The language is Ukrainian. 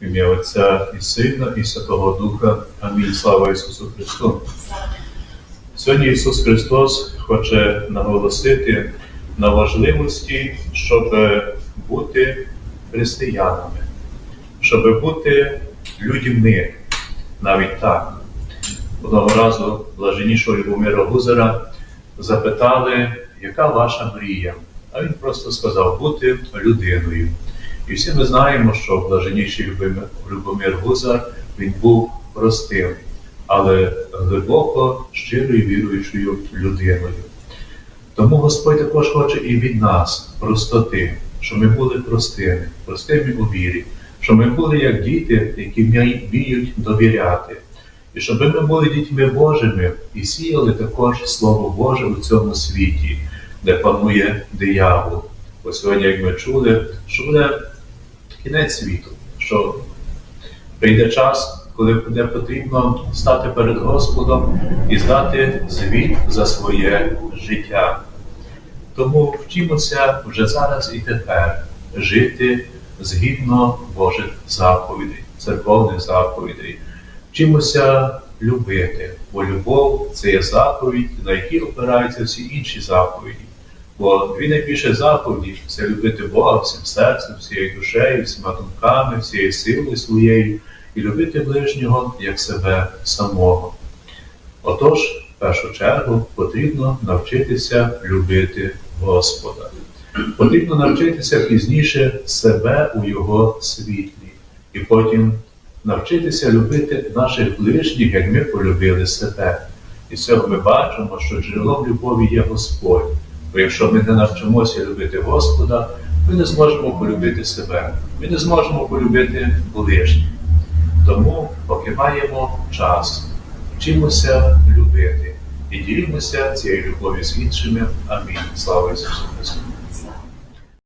В ім'я Отця і Сина, і Святого Духа. Амінь. Слава Ісусу Христу. Сьогодні Ісус Христос хоче наголосити на важливості, щоб бути християнами, щоб бути людьми, навіть так. Одного разу блаженнішого Любомира Гузера запитали, яка ваша мрія? А він просто сказав бути людиною. І всі ми знаємо, що блаженніший Любомир- Гузар він був простим, але глибоко щирою віруючою людиною. Тому Господь також хоче і від нас простоти, щоб ми були простими, простими у вірі, щоб ми були як діти, які вміють довіряти. І щоб ми були дітьми Божими і сіяли також Слово Боже у цьому світі, де панує диявол. Бо сьогодні, як ми чули, що буде кінець світу, що прийде час, коли буде потрібно стати перед Господом і здати звіт за своє життя. Тому вчимося вже зараз і тепер жити згідно Божих заповідей, церковних заповідей. Вчимося любити, бо любов це є заповідь, на якій опираються всі інші заповіді. Бо дві найбільші заповіді це любити Бога всім серцем, всією душею, всіма думками, всією силою своєю, і любити ближнього як себе самого. Отож, в першу чергу, потрібно навчитися любити Господа. Потрібно навчитися пізніше себе у Його світлі, і потім навчитися любити наших ближніх, як ми полюбили себе. І з цього ми бачимо, що джерелом любові є Господь. Бо якщо ми не навчимося любити Господа, ми не зможемо полюбити себе, ми не зможемо полюбити ближніх. Тому, поки маємо час, вчимося любити і ділімося цією любов'ю з іншими. Амінь. Слава Ісусу Христу!